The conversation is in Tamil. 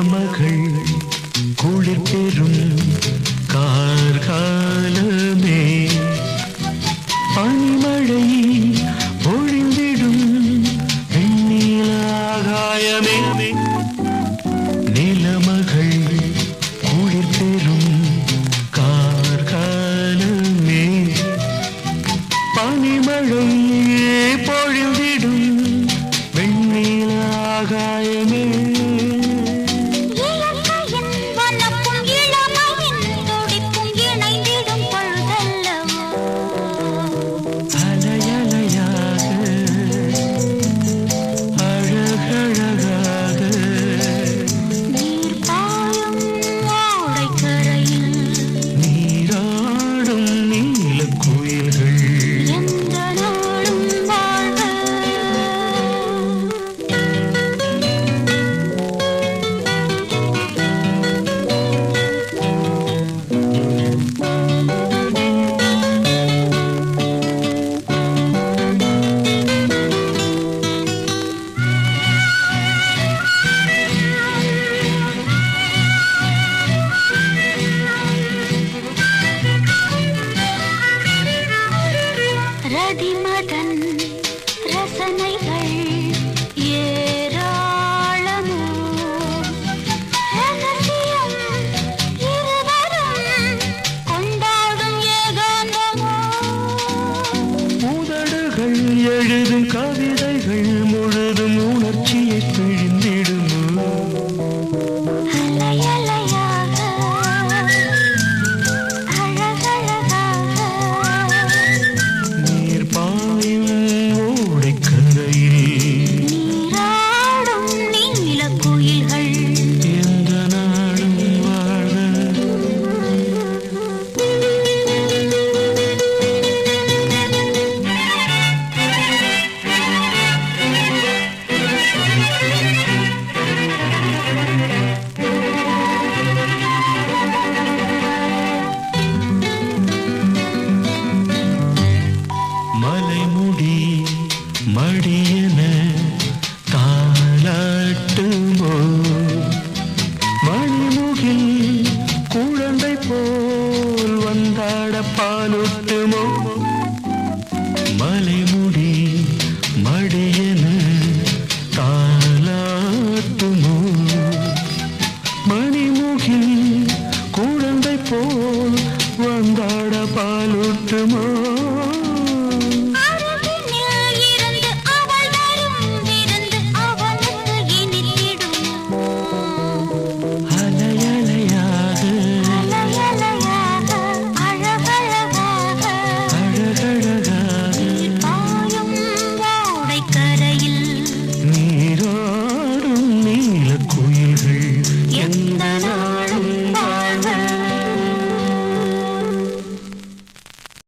രമകൾ കുളിർപ്പെരും കാർകാലമേ പണി எழுதும் கா மலைமுடி மடியன தாலாட்டுமோ மணிமுகில் குழந்தை போல் வந்தாட பாலூட்டுமோ.